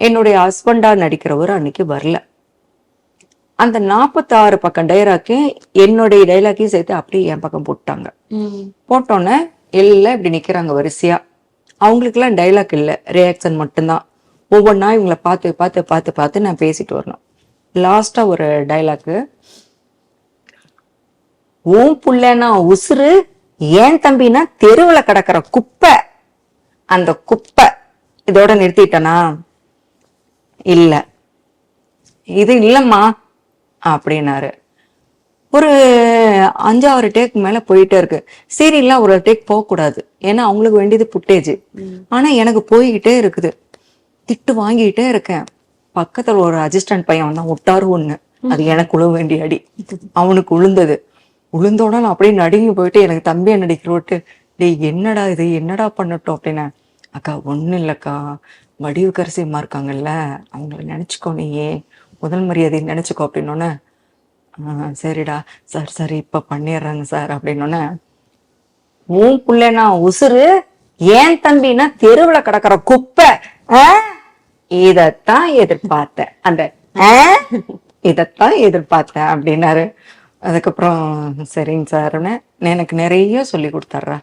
என்னுடைய ஹஸ்பண்டா நடிக்கிறவர் அன்னைக்கு வரல. அந்த நாற்பத்தாறு பக்கம் டைலாக்கு என்னுடைய டைலாக்கையும் சேர்த்து அப்படியே என் பக்கம் போட்டாங்க. போட்டோன்னே எல்லாம் இப்படி நிக்கிறாங்க வரிசையா. அவங்களுக்குலாம் டைலாக் இல்லை. ரியாக்ஷன் மட்டும்தான். ஒவ்வொன்றா இவங்களை பார்த்து பார்த்து பார்த்து பார்த்து நான் பேசிட்டு வரணும். லாஸ்டா ஒரு டைலாக்கு உன் புள்ளனா உசுறு ஏன் தம்பினா தெருவுல கிடக்கிற குப்பை. அந்த குப்பை இதோட நிறுத்திட்டனா? இல்ல. இது இல்லம்மா அப்படின்னாரு. ஒரு அஞ்சாறு டேக் மேல போயிட்டே இருக்கு. சீரியல்லாம் ஒரு டேக் போகக்கூடாது. ஏன்னா அவங்களுக்கு வேண்டியது புட்டேஜ் ஆனா எனக்கு போய்கிட்டே இருக்குது. திட்டு வாங்கிட்டே இருக்கேன். பக்கத்துல ஒரு அசிஸ்டன்ட் பையன் வந்தான். விட்டாரு ஒண்ணு. அது எனக்கு உழ வேண்டிய அடி. அவனுக்கு உளுந்தது உளுந்தோட நான் அப்படியே நடுங்கி போயிட்டு எனக்கு தம்பியை நடிக்கிற விட்டு டேய் என்னடா இது? என்னடா பண்ணட்டும்? அப்படின்னா அக்கா ஒண்ணும் இல்லக்கா. வடிவுக்கரசியம்மா இருக்காங்கல்ல அவங்கள நினைச்சுக்கோ நீயே. முதல் மரியாதை நினைச்சுக்கோ அப்படின்னோடனே சரிடா. சார் சார் இப்ப பண்ணிடுறாங்க சார் அப்படின்னோடனே உன் பிள்ளைனா உசுறு ஏன் தம்பினா தெருவுல கிடக்கிற குப்பை. இதத்தான் எதிர்பார்த்தேன் அந்த இதத்தான் எதிர்பார்த்தேன் அப்படின்னாரு. அதுக்கப்புறம் சரிங்க சார் எனக்கு நிறைய சொல்லி கொடுத்தாருடா